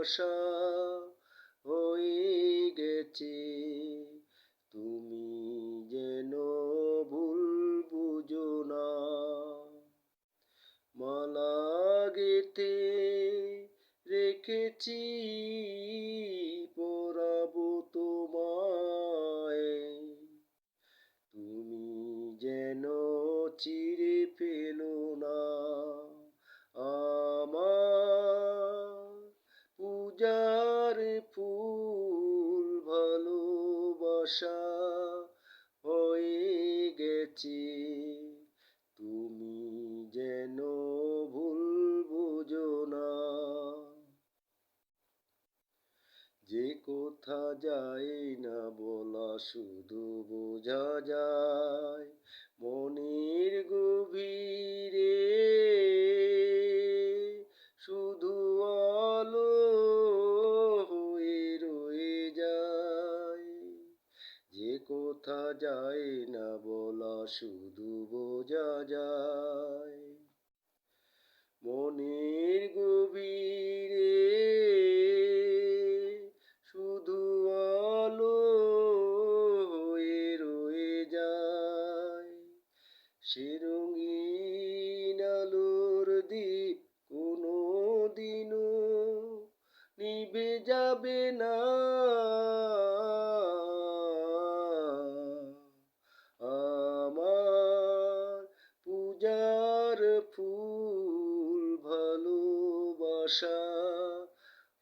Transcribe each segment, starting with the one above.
ভালোবাসা হয়ে গেছে। তুমি যেন ভুল বুঝো না। মালা গেতে রেখেছি তোমার ফুল ভালোবাসা হয়ে গেছে। তুমি যেন ভুল বুঝো না। যে কোথা যায় না বলা শুধু বোঝা যায়। কোথা যায় না বলা, শুধু বোঝা যায়। মনের গভীরে শুধু আলো হয়ে রয়ে যায়। সে রঙিন আলোর দ্বীপ কোনো দিনও নিভে যাবে না আমার পূজার ফুল ভালোবাসা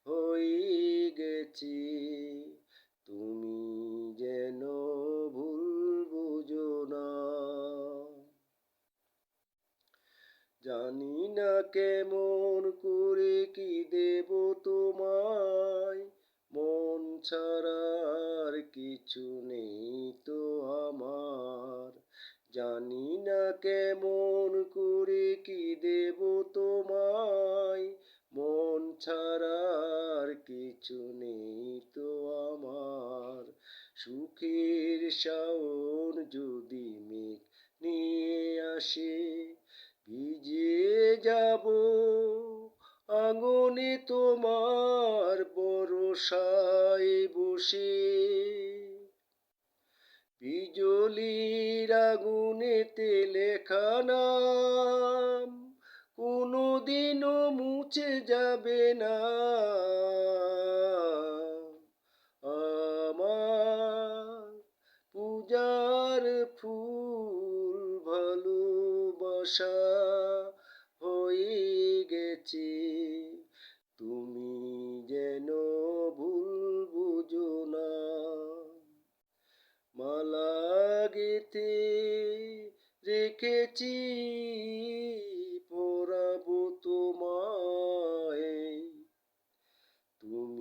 হয়ে গেছে। তুমি যেন ভুল বুঝো না। জানি না কেমন করে কি দেব তোমায়। মন ছাড়ার কিছু নেই তো আমার। জানি না কেমন করে কি দেব তোমায়। ছাড়ার কিছু নেই তো আমার। সুখের শাওন যদি মেঘ নিয়ে আসে, ভিজে যাব। আঙনে তোমার বরসায় বসে। বিজলির আগুনেতে লেখা নাম, কোনোদিনও মুছে যাবে না। আমার পূজার ফুল ভালোবাসা হয়ে গেছে। তুমি যেন ভুল বুঝো না। মালা গেথে রেখেছি will